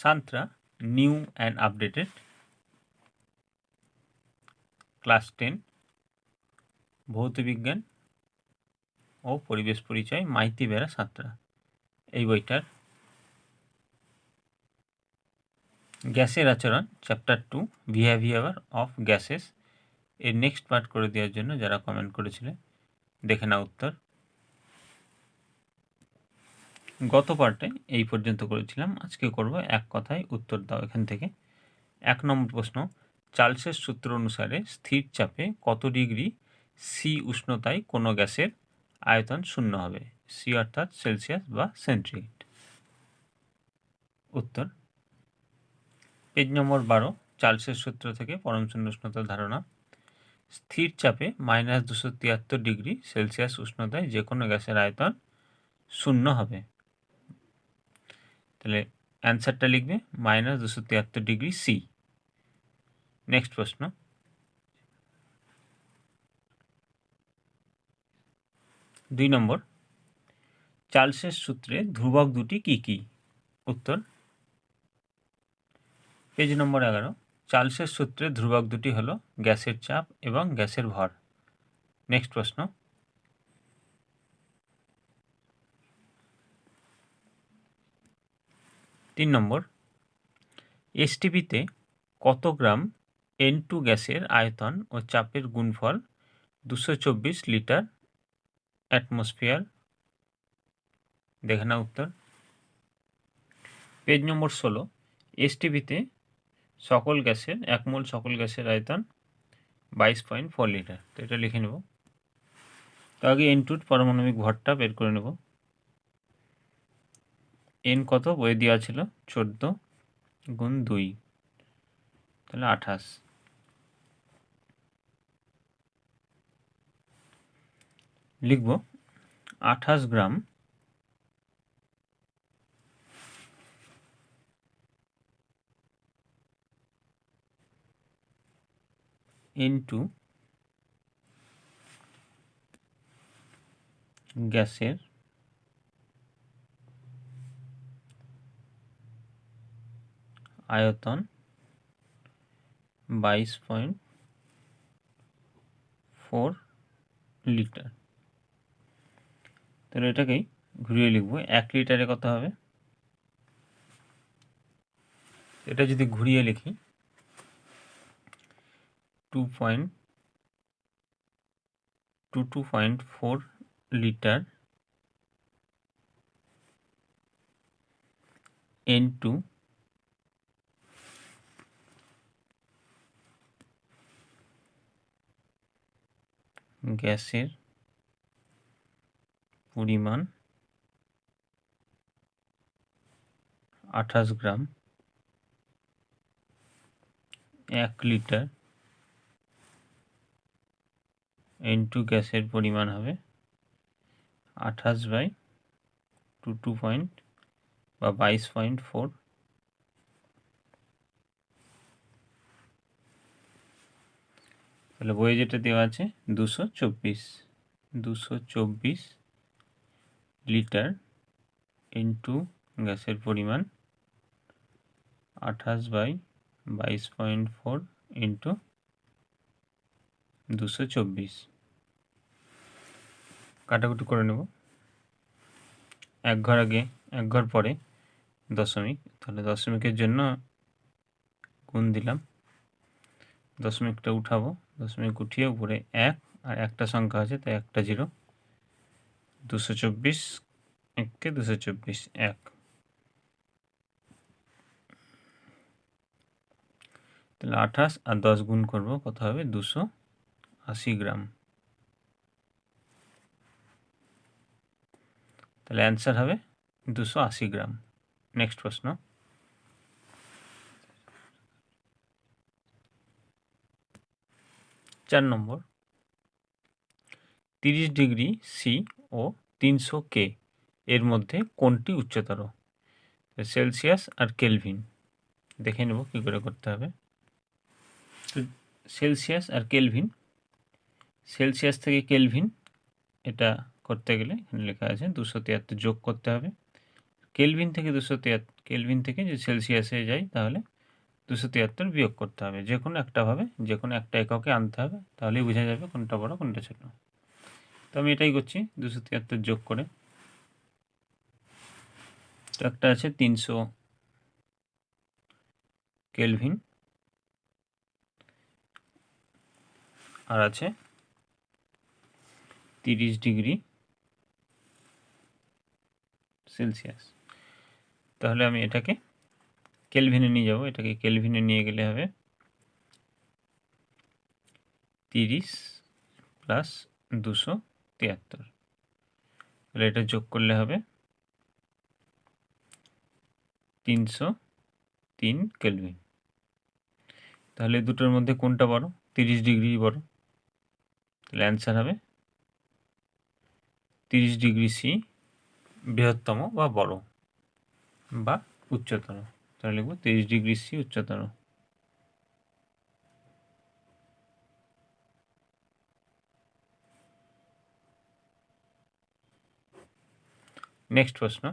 Santra, new and updated. Class ten ভৌতবিজ্ঞান ও পরিবেশ পরিচয়, মাইতি বেড়া সাঁতরা এই বইটার গ্যাসের আচরণ, chapter two, behaviour of gases. এর নেক্সট পার্ট করে দেওয়ার জন্য যারা কমেন্ট করেছিলে, দেখে নাও উত্তর। গত পার্টে এই পর্যন্ত করেছিলাম। আজকে করব এক কথায় উত্তর দাও এখান থেকে। এক নম্বর প্রশ্ন, চার্লসের সূত্র অনুসারে স্থির চাপে কত ডিগ্রি সি উষ্ণতায় কোনো গ্যাসের আয়তন শূন্য হবে? সি অর্থাৎ সেলসিয়াস বা সেন্টিগ্রেড। উত্তর, পেজ নম্বর বারো, চার্লসের সূত্র থেকে পরম শূন্য উষ্ণতার ধারণা, স্থির চাপে মাইনাস দুশো তিয়াত্তর ডিগ্রি সেলসিয়াস উষ্ণতায় যে কোনো গ্যাসের আয়তন শূন্য হবে। তাহলে অ্যান্সারটা লিখবে মাইনাস দুশো তিয়াত্তর ডিগ্রি সি নেক্সট প্রশ্ন. দুই নম্বর, চার্লসের সূত্রে ধ্রুবক দুটি কি কি? উত্তর পেজ নম্বর এগারো, চার্লসের সূত্রে ধ্রুবক দুটি হল গ্যাসের চাপ এবং গ্যাসের ভর। নেক্সট প্রশ্ন তিন নম্বর, এসটিপিতে কত গ্রাম এন টু গ্যাসের আয়তন ও চাপের গুণফল দুশো চব্বিশ লিটার অ্যাটমসফিয়ার? দেখে না উত্তর। পেজ নম্বর ষোলো এসটিভিতে সকল গ্যাসের, এক মোল সকল গ্যাসের আয়তন বাইশ পয়েন্ট ফোর লিটার। তো এটা লিখে নেব। তো আগে এন টুর পারমাণবিক ভরটা বের করে নেব। এন কত? বইয়ে দেওয়া ছিল চোদ্দ গুণ দুই। তাহলে আঠাশ। লিখব আঠাশ গ্রাম ইন্টু গ্যাসের আয়তন বাইশ পয়েন্ট ফোর লিটার। তাহলে এটাকেই ঘুরিয়ে লিখব, এক লিটারে কত হবে? এটা যদি ঘুরিয়ে লিখি, two point, two two point four litre N গ্যাসের পরিমাণ আঠাশ গ্রাম, এক লিটার ইন্টু গ্যাসের পরিমাণ হবে আঠাশ বাই টু টু পয়েন্ট বা বাইশ পয়েন্ট ফোর তাহলে বইয়ে যেটা দেওয়া আছে, দুশো চব্বিশ। দুশো চব্বিশ লিটার ইন্টু গ্যাসের পরিমাণ আঠাশ বাই বাইশ পয়েন্ট ফোর ইন্টু দুশো চব্বিশ। কাটাকুটি করে নেব। এক ঘর আগে, এক ঘর পরে দশমিক। তাহলে দশমিকের জন্য গুণ দিলাম। দশমিকটা উঠাবো। দশমিক উঠিয়ে উপরে এক আর একটা সংখ্যা আছে, তাই একটা জিরো। দুশো চব্বিশ এককে দুশো চব্বিশ, এক। তাহলে আঠাশ আর দশ গুণ করব, কত হবে? দুশো আশি গ্রাম। তাহলে অ্যান্সার হবে দুশো আশি গ্রাম। নেক্সট প্রশ্ন। চার নম্বর। তিরিশ ডিগ্রি সি ও তিনশো কে এর মধ্যে কোনটি উচ্চতর? সেলসিয়াস আর কেলভিন। দেখে নেব কী করে করতে হবে। সেলসিয়াস আর কেলভিন। সেলসিয়াস থেকে কেলভিন, এটা করতে গেলে এখানে লেখা আছে দুশো তিয়াত্তর যোগ করতে হবে। কেলভিন থেকে দুশো তিয়াত্তর, কেলভিন থেকে যদি সেলসিয়াসে যাই তাহলে দুশো তিয়াত্তর বিয়োগ করতে হবে। যে কোনো একটাভাবে যে কোনো একটা এককে আনতে হবে, তাহলেই বোঝা যাবে কোনটা বড়, কোনটা ছোট। তো আমি এটাই করছি, দুশো তিয়াত্তর যোগ করে। তো একটা আছে তিনশো কেলভিন। আর আছে তিরিশ ডিগ্রি সেলসিয়াস। তাহলে আমি এটাকে কেলভিনে নিয়ে যাব, এটাকে কেলভিনে নিয়ে গেলে হবে তিরিশ প্লাস দুশো তিয়াত্তর। তাহলে এটা যোগ করলে হবে তিনশো তিন কেলভিন। তাহলে দুটোর মধ্যে কোনটা বড়? তিরিশ ডিগ্রি বড়। তাহলে অ্যান্সার হবে তিরিশ ডিগ্রি সি বৃহত্তম বা বড় বা উচ্চতর। তাহলে লিখব তিরিশ ডিগ্রি সি উচ্চতর। নেক্সট প্রশ্ন।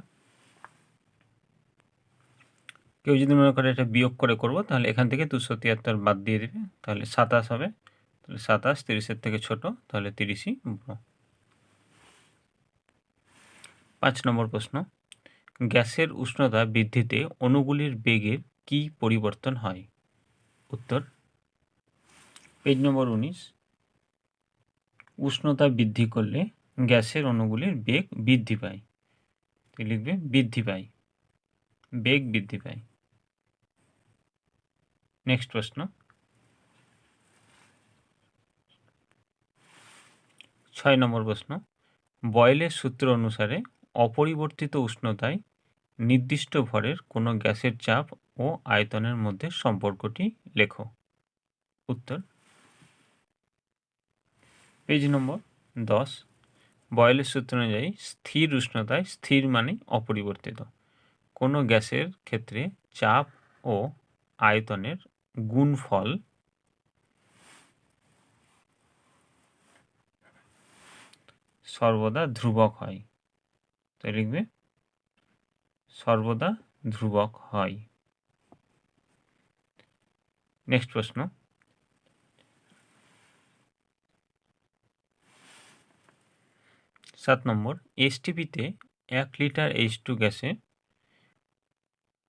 কেউ যদি মনে করে এটা বিয়োগ করে করব, তাহলে এখান থেকে দুশো তিয়াত্তর বাদ দিয়ে দেবে, তাহলে সাতাশ হবে, তাহলে সাতাশ তিরিশের থেকে ছোট, তাহলে তিরিশই পাঁচ নম্বর প্রশ্ন। গ্যাসের উষ্ণতা বৃদ্ধিতে অণুগুলির বেগের কি পরিবর্তন হয়? উত্তর, পেজ নম্বর উনিশ। উষ্ণতা বৃদ্ধি করলে গ্যাসের অণুগুলির বেগ বৃদ্ধি পায়। লিখবে বৃদ্ধি পায়। বেগ বৃদ্ধি পায়। নেক্সট প্রশ্ন। ছয় নম্বর প্রশ্ন। বয়েলের সূত্র অনুসারে অপরিবর্তিত উষ্ণতায় নির্দিষ্ট ভরের কোনো গ্যাসের চাপ ও আয়তনের মধ্যে সম্পর্কটি লেখো। উত্তর। পেজ নম্বর দশ, বয়েলের সূত্র অনুযায়ী স্থির উষ্ণতায় স্থির মানে অপরিবর্তিত। কোনো গ্যাসের ক্ষেত্রে চাপ ও আয়তনের গুণফল সর্বদা ধ্রুবক হয়। তো লিখবে সর্বদা ধ্রুবক হয়। নেক্সট প্রশ্ন। সাত নম্বর এসটিপিতে এক লিটার এইচ টু গ্যাসে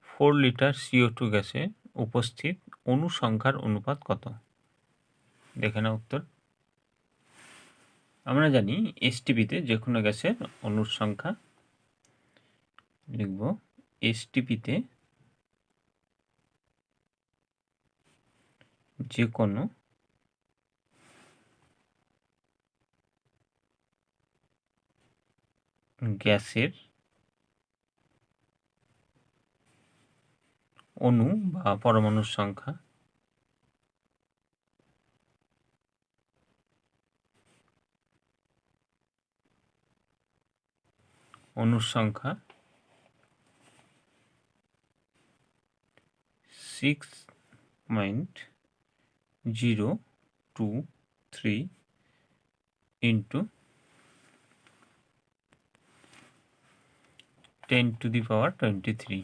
ফোর লিটার সিও টু গ্যাসে উপস্থিত অনুসংখ্যার অনুপাত কত? দেখে না উত্তর। আমরা জানি এসটিপিতে যে কোনো গ্যাসের অনুর সংখ্যা লিখব এসটিপিতে যে কোনো গ্যাসের অণু বা পরমাণুর সংখ্যা অণুর সংখ্যা six point zero two three into ten to the power twenty three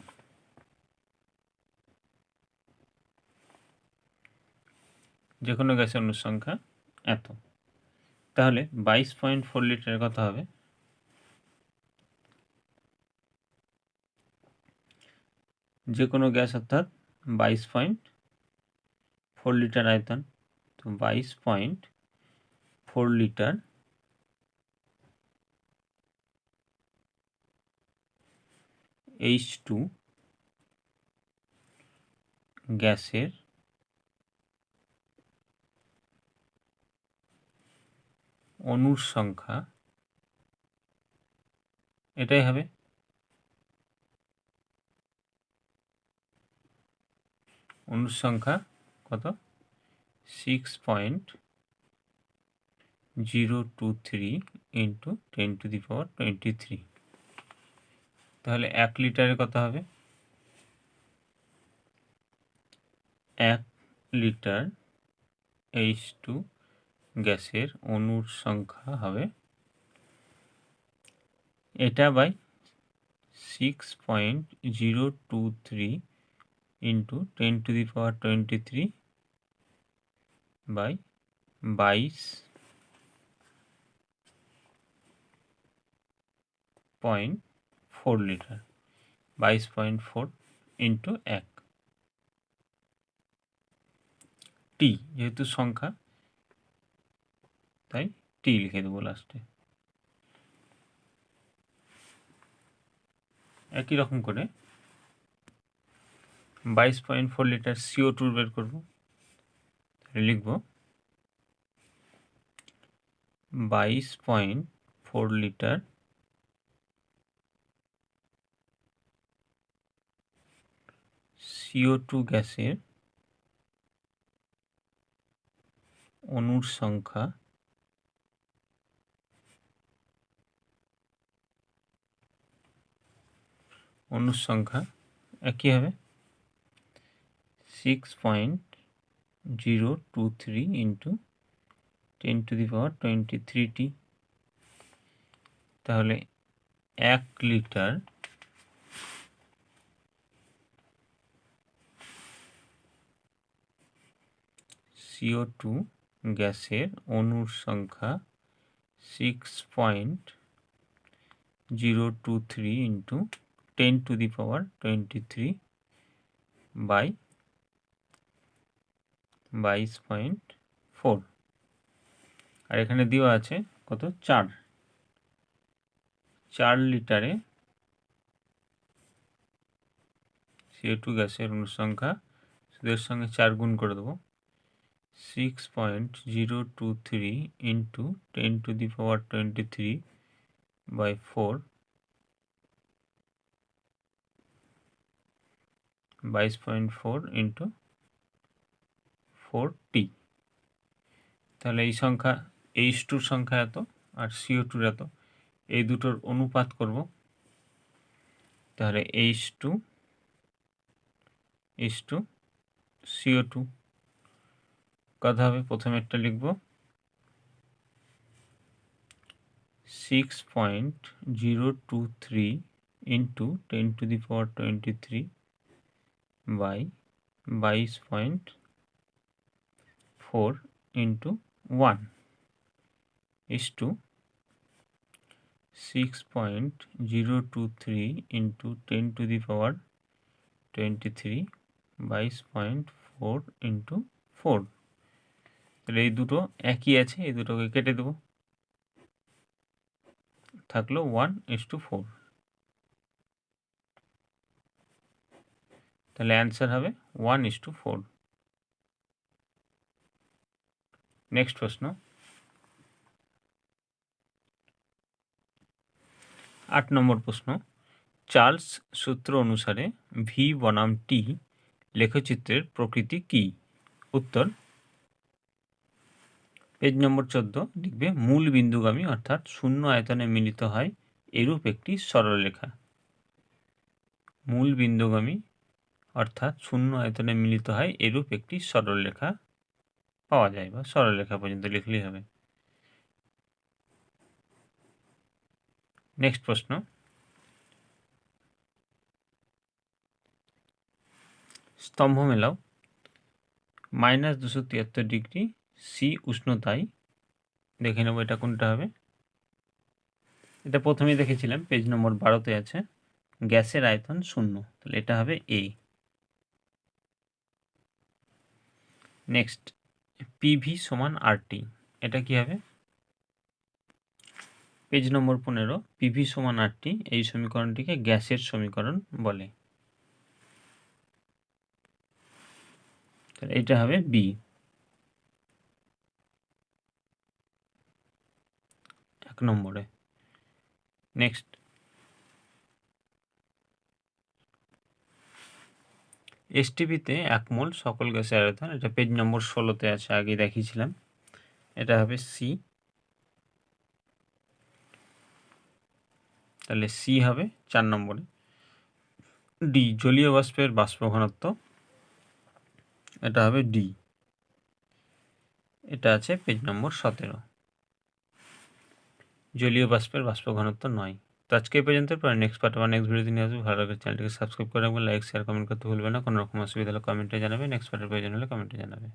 যে কোনো গ্যাসের অনুসংখ্যা এত। তাহলে বাইশ পয়েন্ট ফোর লিটারের কথা হবে। যে কোনো গ্যাস অর্থাৎ বাইশ পয়েন্ট ফোর লিটার আয়তন। তো বাইশ point four litre H two গ্যাসের অণুর সংখ্যা এটাই হবে। অণুর সংখ্যা কত? Six point zero two three into ten to the power twenty three তাহলে এক লিটারের কত হবে? এক লিটার এইচ টু গ্যাসের অণুর সংখ্যা হবে এটা by six point zero two three into ten to the power twenty three by বাইশ পয়েন্ট ফোর লিটার বাইশ পয়েন্ট ফোর ইন্টু এক. টি যেহেতু সংখ্যা, তাই টি লিখে দেবো লাস্টে একই রকম করে বাইশ point four litre CO two বের করব। লিখব বাইশ point four litre CO two গ্যাসের অণুর সংখ্যা অণুর সংখ্যা একই হবে? Six point zero two three into ten to the power twenty thirty তাহলে এক লিটার সিও টু গ্যাসের অণুর সংখ্যা six point zero two three into ten to the power twenty three by বাইশ পয়েন্ট ফোর। আর এখানে দেওয়া আছে কত? চার। চার লিটারে সিও টু গ্যাসের অনুসংখ্যা, সুদের সঙ্গে চার গুণ করে দেবো। Six point zero two three into ten to the power twenty three by four বাইশ পয়েন্ট ফোর ইন্টু ফোর টি তাহলে এই সংখ্যা এইচ টুর সংখ্যা এত আর সিও টুর এত। এই দুটোর অনুপাত করব। তাহলে H two H two CO two কথা হবে? প্রথমে একটা লিখব। Six point zero two three into ten to the power twenty three by বাইশ point four into one is to six point zero two three into ten to the power twenty three বাইশ point four into four. তাহলে এই দুটো একই আছে, এই দুটোকে কেটে দেবো। থাকল ওয়ান ইস টু ফোর। তাহলে অ্যান্সার হবে one is to four. Next প্রশ্ন. আট নম্বর প্রশ্ন। চার্লস সূত্র অনুসারে ভি বনাম টি লেখচিত্রের প্রকৃতি কি? উত্তর। পেজ নম্বর চোদ্দ লিখবে, মূল বিন্দুগামী অর্থাৎ শূন্য আয়তনে মিলিত হয় এরূপ একটি সরলরেখা। মূল বিন্দুগামী অর্থাৎ শূন্য আয়তনে মিলিত হয় এরূপ একটি সরলরেখা। পাওয়া যায় বা সরলরেখা পর্যন্ত লিখলেই হবে। নেক্সট প্রশ্ন। স্তম্ভ মেলাও। মাইনাস দুশো তিয়াত্তর ডিগ্রি সি উষ্ণতায়। দেখে নেব এটা কোনটা হবে। এটা প্রথমেই দেখেছিলাম, পেজ নম্বর বারোতে আছে। গ্যাসের আয়তন শূন্য, তাহলে এটা হবে এ নেক্সট পিভি সমান আরটি এটা কি হবে? পেজ নম্বর পনেরো পিভি সমান আরটি এই সমীকরণটিকে গ্যাসের সমীকরণ বলে। তাহলে এটা হবে বি এক নম্বরে। নেক্সট এসটিভিতে এক মোল সকল গ্যাসের আয়তন, এটা পেজ নম্বর ষোলোতে আছে আগে দেখিয়েছিলাম। এটা হবে সি তাহলে সি হবে চার নম্বরে। ডি জলীয় বাষ্পের বাষ্প ঘনত্ব। এটা হবে ডি এটা আছে পেজ নম্বর সতেরো। জলীয় বাষ্পের বাষ্প ঘনত্ব নয়। তো আজকে এই পর্যন্ত পরে নেক্সট পার্ট বা নেক্সট ভিডিওতে নিয়ে আসব। ভালো লাগে চ্যানেলটিকে সাবস্ক্রাইব করে রাখবেন লাইক শেয়ার কমেন্ট করতে ভুলবেন না। কোনো রকম অসুবিধা হলে কমেন্টে জানাবে। নেক্সট পার্টের প্রয়োজন হলে কমেন্টে জানাবে।